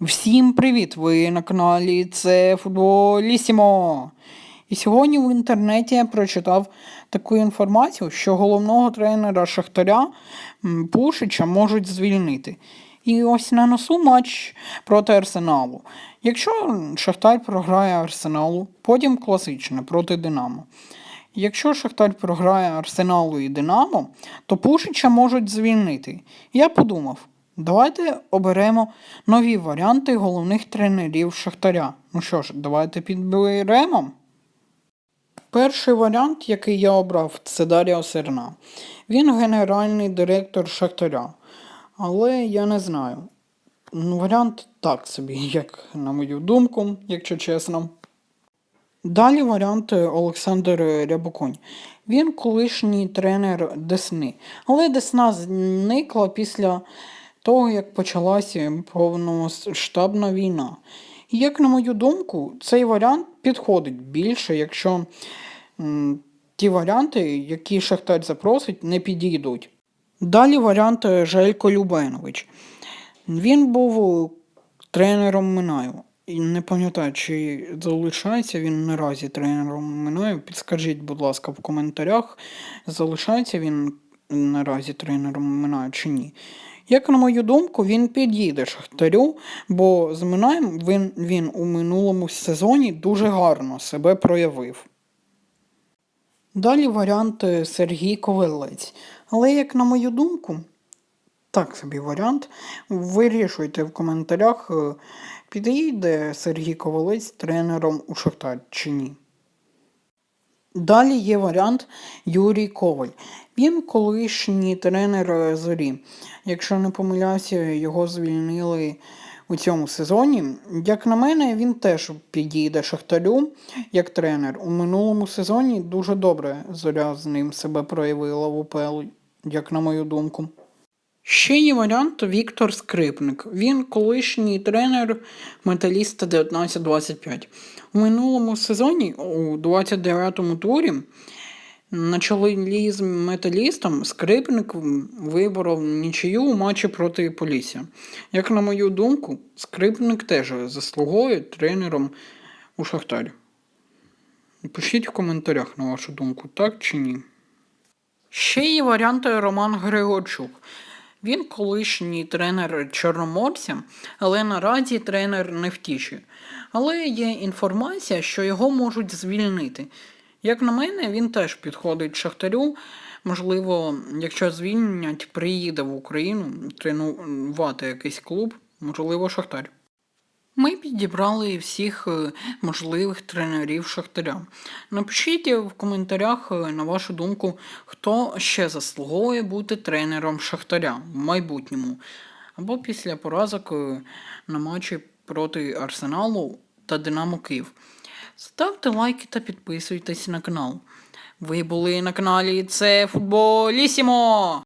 Всім привіт! Ви на каналі це Футболісімо. І сьогодні в інтернеті я прочитав таку інформацію, що головного тренера Шахтаря Пушича можуть звільнити. І ось на носу матч проти Арсеналу. Якщо Шахтар програє Арсеналу, потім класичне проти Динамо. Якщо Шахтар програє Арсеналу і Динамо, то Пушича можуть звільнити. Я подумав, давайте оберемо нові варіанти головних тренерів Шахтаря. Ну що ж, давайте підберемо. Перший варіант, який я обрав, це Дар'я Серна. Він генеральний директор Шахтаря. Але я не знаю. Ну, Варіант так собі, як на мою думку, якщо чесно. Далі варіант е, Олександр Рябоконь. Він колишній тренер Десни. Але Десна зникла після того, як почалася повномасштабна війна. І як на мою думку, цей варіант підходить більше, якщо м, ті варіанти, які Шахтар запросить, не підійдуть. Далі варіант е, Желько Любенович. Він був е, тренером Минаю. І не пам'ятаю, чи залишається він наразі тренером Минаю. Підскажіть, будь ласка, в коментарях, залишається він наразі тренером Минаю чи ні. Як на мою думку, він підійде Шахтарю, бо з Минаєм він, він у минулому сезоні дуже гарно себе проявив. Далі варіант Сергій Ковалець. Але, як на мою думку, так собі варіант. Вирішуйте в коментарях, е, підійде Сергій Ковалець тренером у Шахтар чи ні. Далі є варіант Юрій Коваль. Він колишній тренер зорі. Якщо не помиляюся, його звільнили у цьому сезоні. Як на мене, він теж підійде Шахтарю як тренер. У минулому сезоні дуже добре зоря з ним себе проявила в УПЛ, як на мою думку. Ще є варіант Віктор Скрипник. Він колишній тренер металіста 1925. У минулому сезоні, у 29-му турі, на чолі з металістом Скрипник виборов нічию у матчі проти Полісся. Як на мою думку, Скрипник теж заслуговує тренером у Шахтарі. Пишіть в коментарях, на вашу думку, так чи ні. Ще є варіант Роман Григорчук. Він колишній тренер Чорноморця, але наразі тренер не втіші. Але є інформація, що його можуть звільнити. Як на мене, він теж підходить Шахтарю. Можливо, якщо звільнять, приїде в Україну тренувати якийсь клуб, можливо, Шахтар. Ми підібрали всіх е, можливих тренерів Шахтаря. Напишіть в коментарях, е, на вашу думку, хто ще заслуговує бути тренером Шахтаря в майбутньому. Або після поразок е, на матчі проти Арсеналу та Динамо Київ. Ставте лайки та підписуйтесь на канал. Ви були на каналі Це Футболісімо!